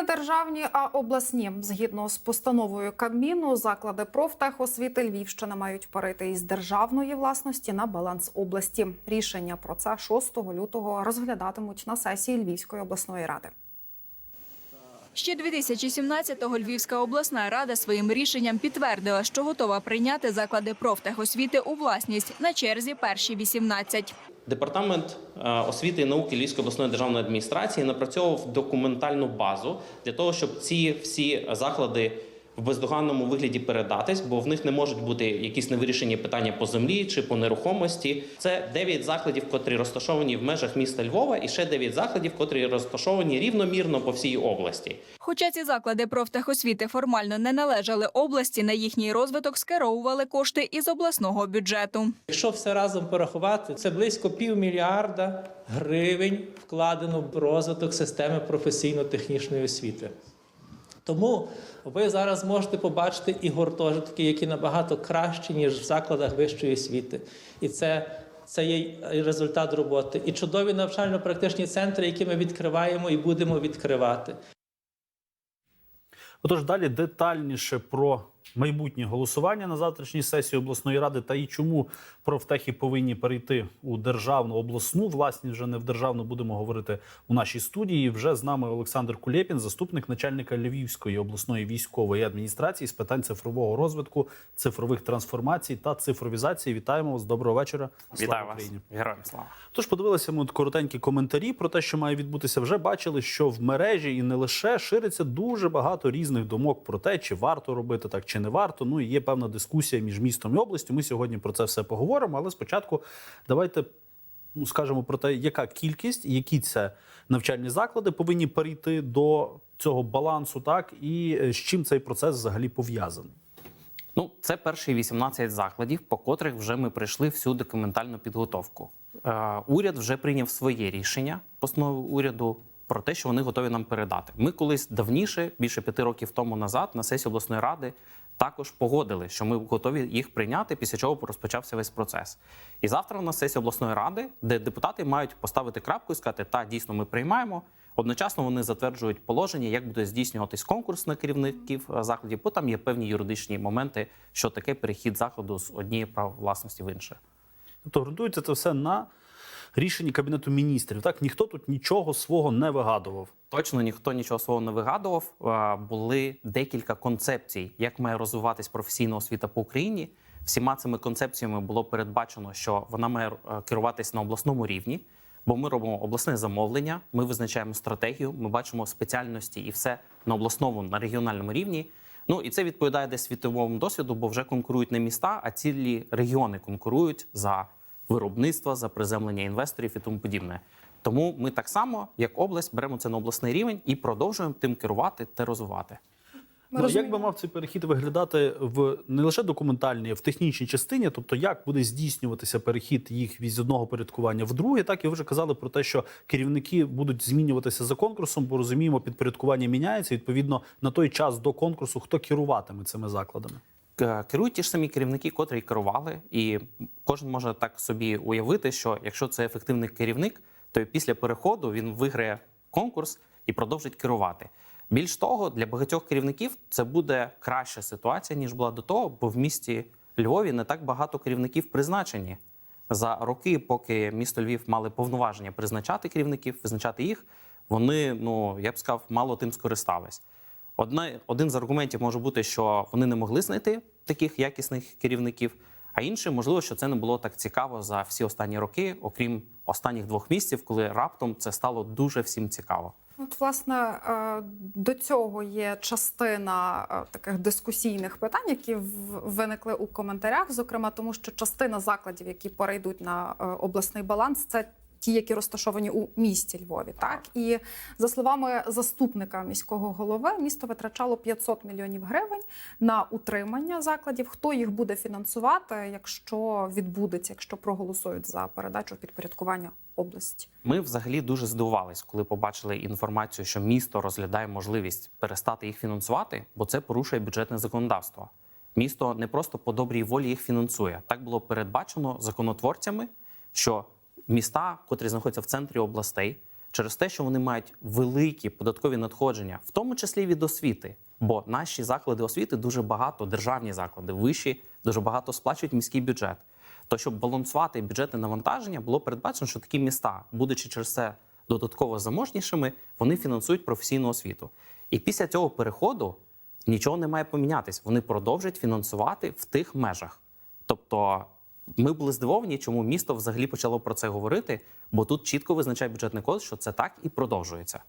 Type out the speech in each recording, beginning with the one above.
Не державні, а обласні. Згідно з постановою Кабміну, заклади профтехосвіти Львівщини мають перейти із державної власності на баланс області. Рішення про це 6 лютого розглядатимуть на сесії Львівської обласної ради. Ще 2017-го Львівська обласна рада своїм рішенням підтвердила, що готова прийняти заклади профтехосвіти у власність на черзі перші 18. Департамент е, освіти і науки Львівської обласної державної адміністрації напрацьовував документальну базу для того, щоб ці всі заклади в бездоганному вигляді передатись, бо в них не можуть бути якісь невирішені питання по землі чи по нерухомості. Це 9 закладів, котрі розташовані в межах міста Львова, і ще 9 закладів, котрі розташовані рівномірно по всій області. Хоча ці заклади профтехосвіти формально не належали області, на їхній розвиток скеровували кошти із обласного бюджету. Якщо все разом порахувати, це близько півмільярда гривень вкладено в розвиток системи професійно-технічної освіти. Тому ви зараз можете побачити і гуртожитки, які набагато кращі, ніж в закладах вищої освіти. І це, це є результат роботи. І чудові навчально-практичні центри, які ми відкриваємо і будемо відкривати. Отож, далі детальніше про майбутнє голосування на завтрашній сесії обласної ради та і чому профтехи повинні перейти у державну обласну власність вже не в державну. Будемо говорити у нашій студії. Вже з нами Олександр Кулєпін, заступник начальника Львівської обласної військової адміністрації з питань цифрового розвитку, цифрових трансформацій та цифровізації. Вітаємо вас. Доброго вечора. Слава Вітаю вас, Україні. героям слава. Тож подивилися ми от коротенькі коментарі про те, що має відбутися. Вже бачили, що в мережі і не лише шириться дуже багато різних думок про те, чи варто робити так, чи не варто. Ну і є певна дискусія між містом і областю. Ми сьогодні про це все поговоримо. Але спочатку давайте ну, скажемо про те, яка кількість, які це навчальні заклади повинні перейти до цього балансу, так і е, з чим цей процес взагалі пов'язаний. Ну, це перші 18 закладів, по котрих вже ми пройшли всю документальну підготовку. Е, уряд вже прийняв своє рішення, постанови уряду, про те, що вони готові нам передати. Ми колись давніше, більше п'яти років тому назад, на сесії обласної ради також погодили, що ми готові їх прийняти, після чого розпочався весь процес. І завтра на сесії обласної ради, де депутати мають поставити крапку і сказати, та дійсно ми приймаємо. Одночасно вони затверджують положення, як буде здійснюватись конкурс на керівників е, закладів, бо там є певні юридичні моменти, що таке перехід закладу з однієї прав власності в інше. Тобто ґрунтується це все на рішенні кабінету міністрів. Так ніхто тут нічого свого не вигадував. Точно ніхто нічого свого не вигадував. Були декілька концепцій, як має розвиватись професійна освіта по Україні. Всіма цими концепціями було передбачено, що вона має е, керуватись на обласному рівні, бо ми робимо обласне замовлення, ми визначаємо стратегію, ми бачимо спеціальності і все на обласному, на регіональному рівні. Ну і це відповідає десь світовому досвіду, бо вже конкурують не міста, а цілі регіони конкурують за виробництво, за приземлення інвесторів і тому подібне. Тому ми так само, як область, беремо це на обласний рівень і продовжуємо тим керувати та розвивати. Ну, як би мав цей перехід виглядати в не лише документальній, а в технічній частині, тобто як буде здійснюватися перехід їх від одного порядкування в друге, так і ви вже казали про те, що керівники будуть змінюватися за конкурсом, бо розуміємо, підпорядкування міняється. Відповідно, на той час до конкурсу хто керуватиме цими закладами. К- Керують ті ж самі керівники, котрі керували, і кожен може так собі уявити, що якщо це ефективний керівник, то після переходу він виграє конкурс і продовжить керувати. Більш того, для багатьох керівників це буде краща ситуація ніж була до того, бо в місті Львові не так багато керівників призначені. За роки, поки місто Львів мали повноваження призначати керівників, визначати їх, вони, ну я б сказав, мало тим скористались. Одна, один з аргументів може бути, що вони не могли знайти таких якісних керівників, а інший, можливо, що це не було так цікаво за всі останні роки, окрім останніх двох місяців, коли раптом це стало дуже всім цікаво. От, власне, е, до цього є частина е, таких дискусійних питань, які виникли у коментарях, зокрема, тому що частина закладів, які перейдуть на е, обласний баланс, це ті, які розташовані у місті Львові. Так і за словами заступника міського голови, місто витрачало 500 мільйонів гривень на утримання закладів. Хто їх буде фінансувати, якщо відбудеться, якщо проголосують за передачу підпорядкування області? Ми взагалі дуже здивувались, коли побачили інформацію, що місто розглядає можливість перестати їх фінансувати, бо це порушує бюджетне законодавство. Місто не просто по добрій волі їх фінансує. Так було передбачено законотворцями, що міста, котрі знаходяться в центрі областей, через те, що вони мають великі податкові надходження, в тому числі від освіти. Бо наші заклади освіти дуже багато, державні заклади, вищі, дуже багато сплачують міський бюджет. То щоб балансувати бюджетне навантаження, було передбачено, що такі міста, будучи через це додатково заможнішими, вони фінансують професійну освіту. І після цього переходу нічого не має помінятись. Вони продовжать фінансувати в тих межах. Тобто ми були здивовані, чому місто взагалі почало про це говорити, бо тут чітко визначає бюджетний кодекс, що це так і продовжується.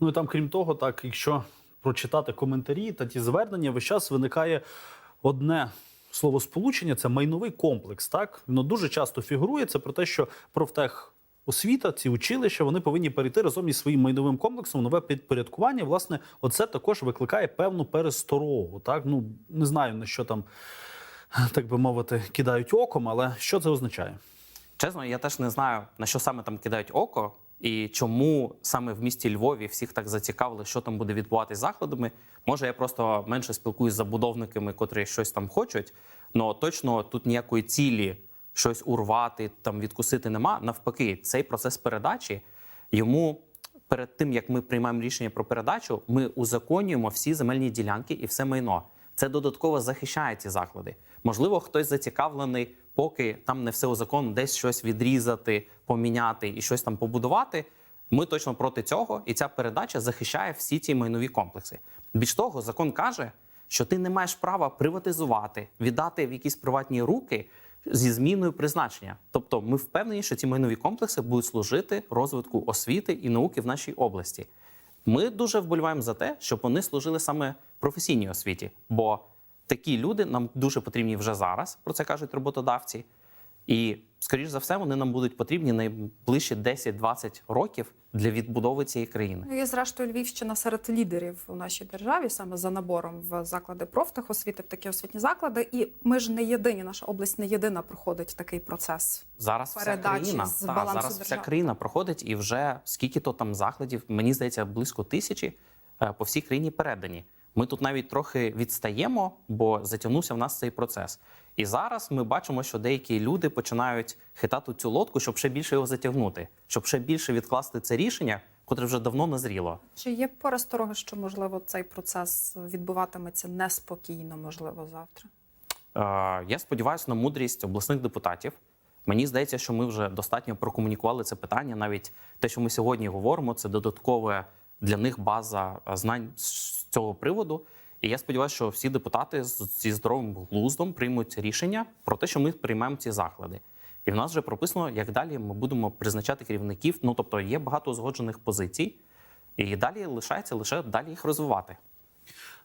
Ну і там, крім того, так, якщо прочитати коментарі та ті звернення, весь час виникає одне словосполучення це майновий комплекс. Так воно дуже часто фігурує. Це про те, що профтех. Освіта, ці училища, вони повинні перейти разом із своїм майновим комплексом нове підпорядкування. Власне, оце також викликає певну пересторогу. Так, ну не знаю на що там, так би мовити, кидають оком, але що це означає? Чесно, я теж не знаю, на що саме там кидають око, і чому саме в місті Львові всіх так зацікавили, що там буде відбуватися з закладами. Може, я просто менше спілкуюсь з забудовниками, котрі щось там хочуть. але точно тут ніякої цілі щось урвати, там відкусити нема. Навпаки, цей процес передачі йому. Перед тим як ми приймаємо рішення про передачу, ми узаконюємо всі земельні ділянки і все майно. Це додатково захищає ці заклади. Можливо, хтось зацікавлений, поки там не все узаконено, десь щось відрізати, поміняти і щось там побудувати. Ми точно проти цього, і ця передача захищає всі ці майнові комплекси. Більш того, закон каже, що ти не маєш права приватизувати, віддати в якісь приватні руки зі зміною призначення. Тобто, ми впевнені, що ці майнові комплекси будуть служити розвитку освіти і науки в нашій області. Ми дуже вболіваємо за те, щоб вони служили саме професійній освіті, бо такі люди нам дуже потрібні вже зараз, про це кажуть роботодавці. І, скоріш за все, вони нам будуть потрібні найближчі 10-20 років для відбудови цієї країни. Ну і зрештою Львівщина серед лідерів у нашій державі саме за набором в заклади профтехосвіти, в такі освітні заклади. І ми ж не єдині, наша область не єдина проходить такий процес. Зараз вся країна з та, балансу зараз вся країна проходить, і вже скільки то там закладів, мені здається, близько тисячі е, по всій країні передані. Ми тут навіть трохи відстаємо, бо затягнувся в нас цей процес. І зараз ми бачимо, що деякі люди починають хитати цю лодку, щоб ще більше його затягнути, щоб ще більше відкласти це рішення, котре вже давно назріло. Чи є перестороги, що можливо цей процес відбуватиметься неспокійно, можливо, завтра? Е, Я сподіваюся на мудрість обласних депутатів. Мені здається, що ми вже достатньо прокомунікували це питання. Навіть те, що ми сьогодні говоримо, це додаткове для них база знань цього приводу. І я сподіваюся, що всі депутати зі здоровим глуздом приймуть рішення про те, що ми приймаємо ці заклади. І в нас вже прописано, як далі ми будемо призначати керівників. Ну тобто є багато узгоджених позицій, і далі лишається лише далі їх розвивати.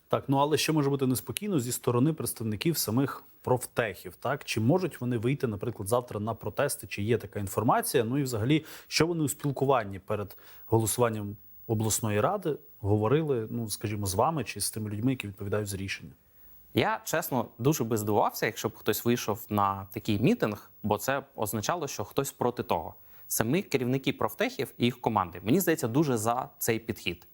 Так, ну але ще може бути неспокійно зі сторони представників самих профтехів. Так чи можуть вони вийти, наприклад, завтра на протести? Чи є така інформація? Ну і взагалі, що вони у спілкуванні перед голосуванням обласної ради говорили, ну скажімо, з вами чи з тими людьми, які відповідають за рішення? Я чесно дуже би здивувався, якщо б хтось вийшов на такий мітинг, бо це означало, що хтось проти того. Самі керівники профтехів і їх команди, мені здається, дуже за цей підхід.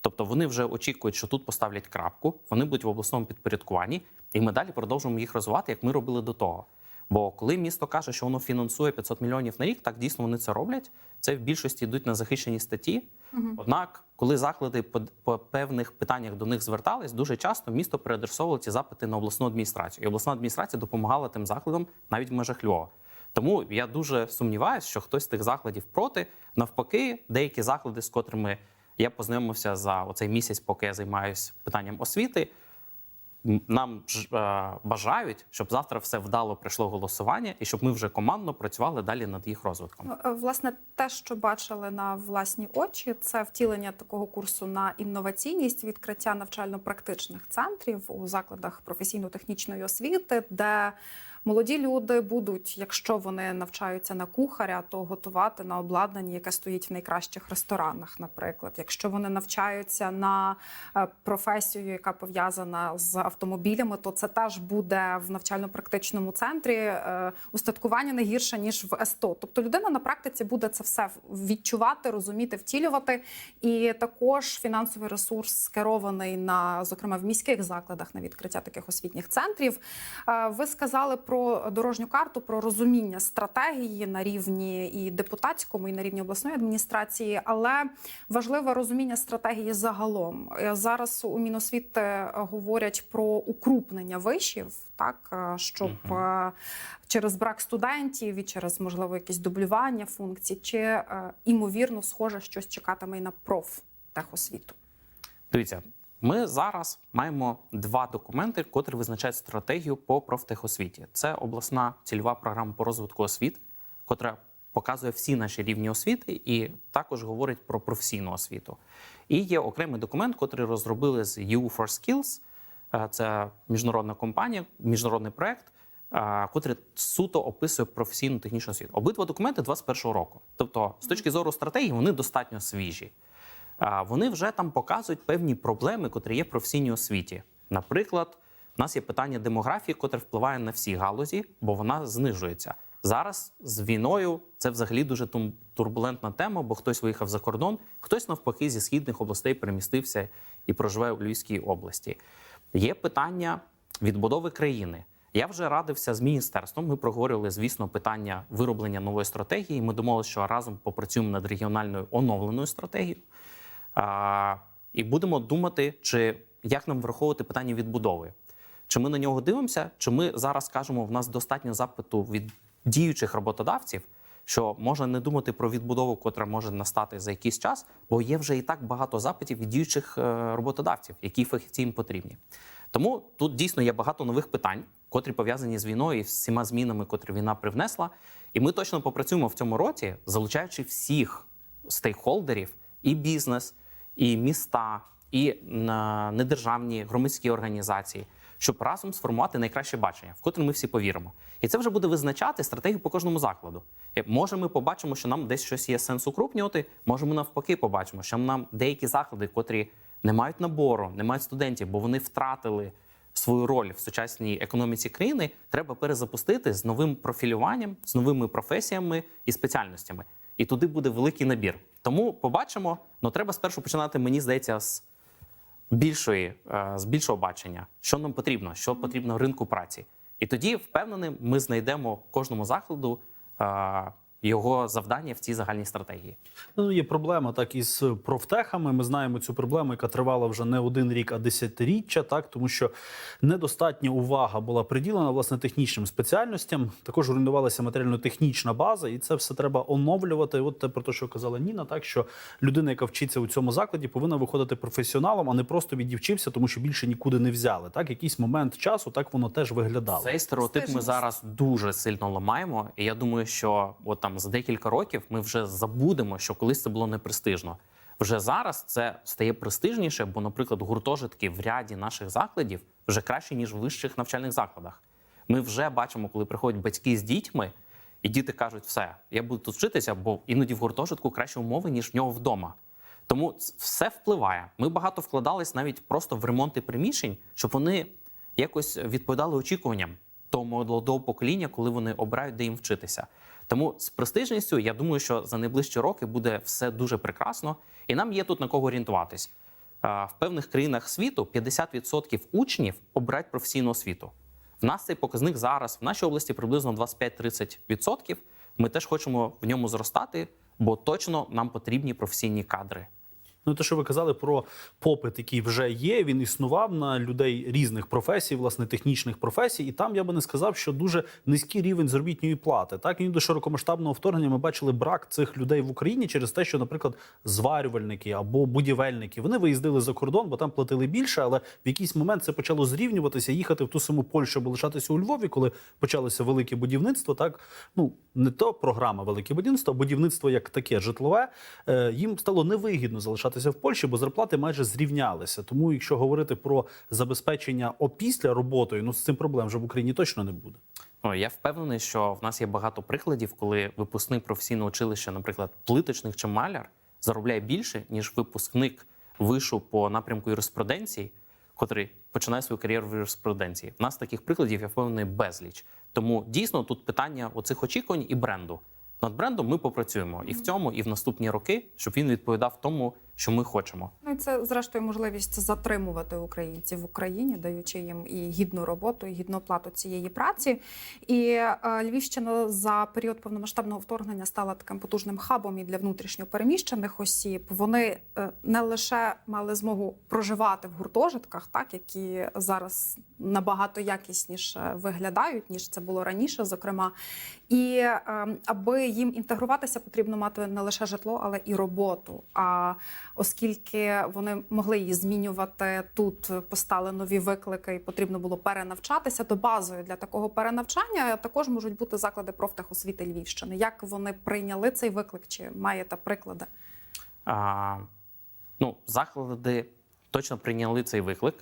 Тобто вони вже очікують, що тут поставлять крапку, вони будуть в обласному підпорядкуванні, і ми далі продовжуємо їх розвивати, як ми робили до того. Бо коли місто каже, що воно фінансує 500 мільйонів на рік, так дійсно вони це роблять. Це в більшості йдуть на захищені статті. Однак, коли заклади по, по певних питаннях до них звертались, дуже часто місто переадресовувало ці запити на обласну адміністрацію, і обласна адміністрація допомагала тим закладам навіть в межах Львова. Тому я дуже сумніваюся, що хтось з тих закладів проти. Навпаки, деякі заклади, з котрими я познайомився за оцей місяць, поки я займаюся питанням освіти. Нам е, бажають, щоб завтра все вдало прийшло голосування, і щоб ми вже командно працювали далі над їх розвитком. Е, Власне, те, що бачили на власні очі, це втілення такого курсу на інноваційність, відкриття навчально-практичних центрів у закладах професійно-технічної освіти, де молоді люди будуть, якщо вони навчаються на кухаря, то готувати на обладнанні, яке стоїть в найкращих ресторанах, наприклад. Якщо вони навчаються на е, професію, яка пов'язана з автомобілями, то це теж буде в навчально-практичному центрі е, устаткування не гірше ніж в СТО. Тобто людина на практиці буде це все відчувати, розуміти, втілювати. І також фінансовий ресурс скерований на, зокрема, в міських закладах на відкриття таких освітніх центрів. Е, Ви сказали про дорожню карту, про розуміння стратегії на рівні і депутатському, і на рівні обласної адміністрації, але важливе розуміння стратегії загалом. Е, Зараз у Міносвіти е, говорять про укрупнення вишів, так е, щоб е, через брак студентів і через можливо якісь дублювання функцій, чи імовірно схоже щось чекатиме і на профтехосвіту. Дивіться, ми зараз маємо два документи, котрі визначають стратегію по профтехосвіті. Це обласна цільова програма по розвитку освіти, котра показує всі наші рівні освіти, і також говорить про професійну освіту. І є окремий документ, котрий розробили з EU for Skills. Е, Це міжнародна компанія, міжнародний проект, е, котрий суто описує професійну технічну освіту. Обидва документи 21-го року. Тобто, з точки зору стратегії, вони достатньо свіжі. Вони вже там показують певні проблеми, котрі є в професійній освіті. Наприклад, в нас є питання демографії, котре впливає на всі галузі, бо вона знижується. Зараз з війною це взагалі дуже турбулентна тема, бо хтось виїхав за кордон, хтось навпаки зі східних областей перемістився і проживає у Львівській області. Є питання відбудови країни. Я вже радився з міністерством. Ми проговорювали, звісно, питання вироблення нової стратегії. Ми домовилися, що разом попрацюємо над регіональною оновленою стратегією. А, і будемо думати, чи як нам враховувати питання відбудови. Чи ми на нього дивимося, чи ми зараз кажемо, в нас достатньо запиту від діючих роботодавців, що можна не думати про відбудову, котра може настати за якийсь час, бо є вже і так багато запитів від діючих е, роботодавців, які фахівці їм потрібні. Тому тут дійсно є багато нових питань, котрі пов'язані з війною і всіма змінами, котрі війна привнесла. І ми точно попрацюємо в цьому році, залучаючи всіх стейкхолдерів, і бізнес, і міста, і недержавні громадські організації, щоб разом сформувати найкраще бачення, в котре ми всі повіримо. І це вже буде визначати стратегію по кожному закладу. Е, Може, ми побачимо, що нам десь щось є сенс укрупнювати. Може, ми навпаки побачимо, що нам деякі заклади, котрі не мають набору, не мають студентів, бо вони втратили свою роль в сучасній економіці країни, треба перезапустити з новим профілюванням, з новими професіями і спеціальностями. І туди буде великий набір. Тому побачимо. але треба спершу починати, мені здається, з більшої, е, з більшого бачення, що нам потрібно, що потрібно ринку праці. І тоді, впевнений, ми знайдемо кожному закладу е, його завдання в цій загальній стратегії. Ну, є проблема так із профтехами. Ми знаємо цю проблему, яка тривала вже не один рік, а десятиріччя, так тому що недостатня увага була приділена власне технічним спеціальностям. Також руйнувалася матеріально-технічна база, і це все треба оновлювати. От те про те, що казала Ніна, так що людина, яка вчиться у цьому закладі, повинна виходити професіоналом, а не просто відівчився, тому що більше нікуди не взяли. Так, якийсь момент часу так воно теж виглядало. Цей стереотип ми зараз дуже сильно ламаємо. І я думаю, що от там за декілька років ми вже забудемо, що колись це було непрестижно. Вже зараз це стає престижніше, бо, наприклад, гуртожитки в ряді наших закладів вже краще ніж в вищих навчальних закладах. Ми вже бачимо, коли приходять батьки з дітьми, і діти кажуть, все, я буду тут вчитися, бо іноді в гуртожитку кращі умови, ніж в нього вдома. Тому все впливає. Ми багато вкладались навіть просто в ремонти приміщень, щоб вони якось відповідали очікуванням того молодого покоління, коли вони обирають, де їм вчитися. Тому з престижністю я думаю, що за найближчі роки буде все дуже прекрасно, і нам є тут на кого орієнтуватись. В певних країнах світу 50% учнів обирають професійну освіту. В нас цей показник зараз в нашій області приблизно 25-30%. Ми теж хочемо в ньому зростати, бо точно нам потрібні професійні кадри. Ну, те, що ви казали про попит, який вже є, він існував на людей різних професій, власне, технічних професій, і там я би не сказав, що дуже низький рівень заробітної плати. Так і до широкомасштабного вторгнення ми бачили брак цих людей в Україні через те, що, наприклад, зварювальники або будівельники вони виїздили за кордон, бо там платили більше, але в якийсь момент це почало зрівнюватися, їхати в ту саму Польщу або лишатися у Львові, коли почалося велике будівництво. Так ну не то програма велике будівництво, а будівництво як таке житлове. Е, їм стало невигідно залишатися в Польщі, бо зарплати майже зрівнялися. Тому, якщо говорити про забезпечення опісля роботою, ну з цим проблем вже в Україні точно не буде. Я впевнений, що в нас є багато прикладів, коли випускник професійного училища, наприклад, плиточник чи маляр, заробляє більше, ніж випускник вишу по напрямку юриспруденції, котрий починає свою кар'єру в юриспруденції. В нас таких прикладів я впевнений безліч. Тому дійсно тут питання оцих очікувань і бренду. Над брендом ми попрацюємо і в цьому, і в наступні роки, щоб він відповідав тому, що ми хочемо. Ну це зрештою можливість затримувати українців в Україні, даючи їм і гідну роботу, і гідну оплату цієї праці. І е, Львівщина за період повномасштабного вторгнення стала таким потужним хабом і для внутрішньо переміщених осіб. Вони е, не лише мали змогу проживати в гуртожитках, так які зараз набагато якісніше виглядають ніж це було раніше, зокрема. І е, аби їм інтегруватися, потрібно мати не лише житло, але і роботу. А оскільки вони могли її змінювати тут, постали нові виклики, і потрібно було перенавчатися, то базою для такого перенавчання також можуть бути заклади профтехосвіти Львівщини. Як вони прийняли цей виклик? Чи маєте приклади? А, ну, заклади точно прийняли цей виклик,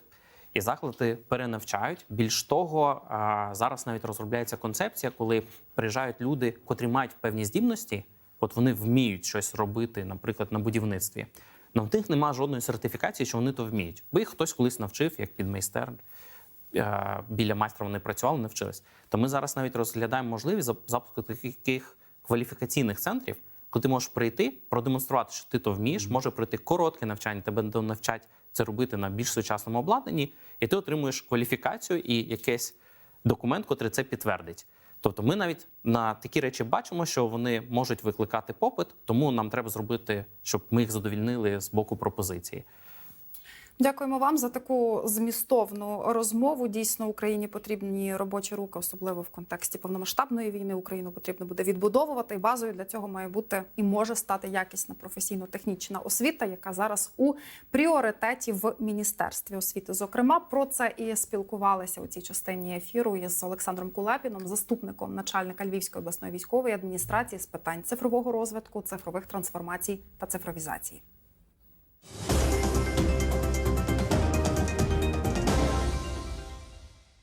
і заклади перенавчають. Більш того, зараз навіть розробляється концепція, коли приїжджають люди, котрі мають певні здібності, от вони вміють щось робити, наприклад, на будівництві. Но в них немає жодної сертифікації, що вони то вміють. Бо їх хтось колись навчив, як підмайстер. е, Біля майстра вони працювали, навчились. То ми зараз навіть розглядаємо можливість запуску таких кваліфікаційних центрів, коли ти можеш прийти, продемонструвати, що ти то вмієш, може пройти коротке навчання, тебе навчать це робити на більш сучасному обладнанні, і ти отримуєш кваліфікацію і якийсь документ, котрий це підтвердить. Тобто, ми навіть на такі речі бачимо, що вони можуть викликати попит, тому нам треба зробити, щоб ми їх задовільнили з боку пропозиції. Дякуємо вам за таку змістовну розмову. Дійсно, Україні потрібні робочі руки, особливо в контексті повномасштабної війни. Україну потрібно буде відбудовувати. І базою для цього має бути і може стати якісна професійно-технічна освіта, яка зараз у пріоритеті в міністерстві освіти. Зокрема, про це і спілкувалися у цій частині ефіру із Олександром Кулепіном, заступником начальника Львівської обласної військової адміністрації з питань цифрового розвитку, цифрових трансформацій та цифровізації.